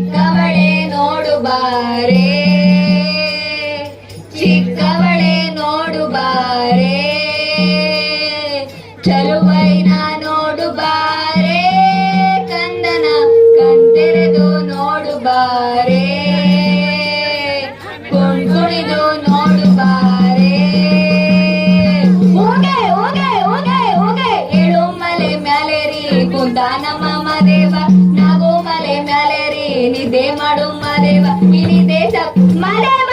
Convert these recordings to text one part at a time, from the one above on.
ಚಿಕ್ಕವಳೆ ನೋಡು ಬಾರೆ ಚಿಕ್ಕವಳೆ ನೋಡು ಬಾರೆ ಚಲುವೈನ ನೋಡು ಬಾರೆ ಕಂದನ ಕಣ್ತೆರೆದು ನೋಡು ಬಾರೆ ಕುಣಿದು ನೋಡು ಬಾರೆ ಹೋಗೆ ಹೋಗೆ ಹೋಗೆ ಹೋಗೆ. ಏಳು ಮಲೆ ಮ್ಯಾಲೇರಿ ಕುಂತ ನಮ್ಮ ಮಲೆ ಮ್ಯಾಲೇರಿ ನಿದ್ದೆ ಮಾಡು ಮದೇವ ಈ ದೇಶ ಮದೇವ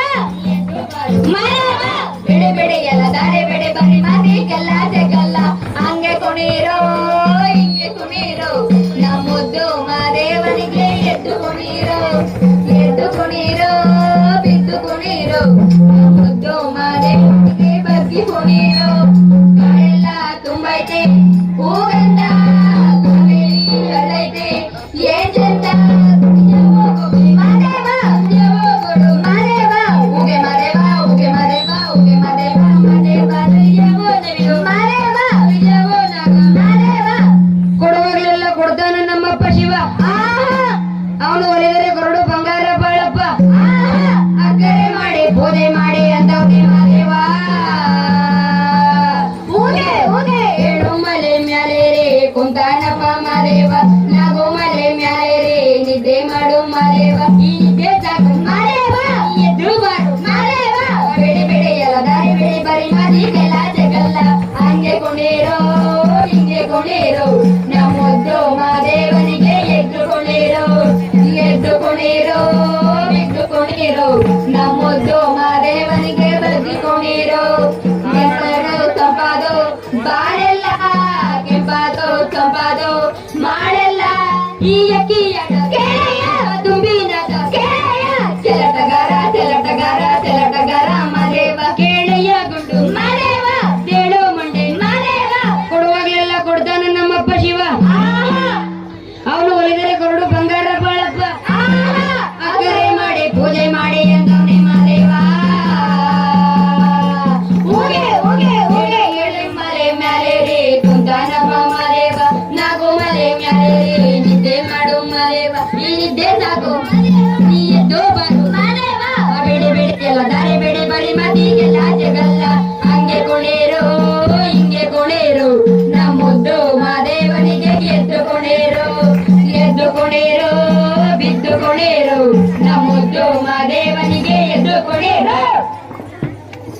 ಮದೇವ ಬೆಡೆ ಬೆಡೆ ಎಲ್ಲ ದಾರೆ ಬೆಡೆ ಬರಿ ಮಾತಿಗೆಲ್ಲ ಜಗಲ್ಲ ಹಂಗೆ ಕುಣೀರೋ ಹಿಂಗೆ ಕುಣೀರೋ ನಮ್ಮುದ್ದು ಮದೇವನಿಗೆ ಎದ್ದು ಕುಣೀರೋ ಎದ್ದು ಕುಣೀರೋ ಬಿದ್ದು ಕುಣೀರೋ ನಮ್ಮುದ್ದು ಮದೇವನಿಗೆ ಬಗ್ಗಿ ಕುಣೀರೋ ಕಾಳೆಲ್ಲ ತುಂಬೈತೆ ಹೂಗಂಧ ಕಾವೇರಿ ಹರಡೈತೆ ಏನ್ ಚಂದ ಅವನು ಒಲಿದರೆ ಗರುಡು ಬಂಗಾರ ಬಾಳಪ್ಪ. ಅಕ್ಕರೆ ಮಾಡಿ ಪೂಜೆ ಮಾಡಿ ಅಂತ ಮದೇವ ಊಗೆ ಊಗೆ ಏಳು ಮಲೆ ಮ್ಯಾಲೆ ರೇ ಕುಂತಾನಪ್ಪ ಮಾದೇವ ನಾಗೋ ಮಲೆ ಮ್ಯಾಲೆ ರೇ ನಿದ್ದೆ ಮಾಡು ಮಾದೇವ ಈ ಈಯ ಕೀಯದ ಕೆಳೆಯ ತುಂಬಿನದ ಕೆಳೆಯ ಚೆಲಟಗಾರ ಚೆಲಟಗಾರ ಚೆಲಟಗಾರ ಮಲೇವ ಕೆಳೆಯ ಗುಂಡು ಮಲೇವ ತೇಳು ಮಂಡೆ ಮಲೇವ ಕೊಡುವಾಗ್ಲೆಲ್ಲ ಕೊಡ್ತಾನ ನಮ್ಮಪ್ಪ ಶಿವ ಅವನು ಒಲಿದರೆ ಕೊರಡು ಇಲ್ಲಿದ್ದೇ ಸಾಕು. ನೀ ಎದ್ದೋ ಬಾರು. ಬೇಡಿ ಬೇಡಿದೆಲ್ಲ ದಾರಿ ಬೇಡಿ, ಬರಿ ಜಗಲ್ಲ. ಕುಣೇರು, ಹಿಂಗೆ ಕುಣೇರು. ನಮ್ಮುದ್ದು ಮಾದೇವನಿಗೆ ಎದ್ದು ಕುಣೇರು. ಎದ್ದು ಕುಣೇರು, ಬಿದ್ದು ಕುಣೇರು. ನಮ್ಮುದ್ದು ಮಾದೇವ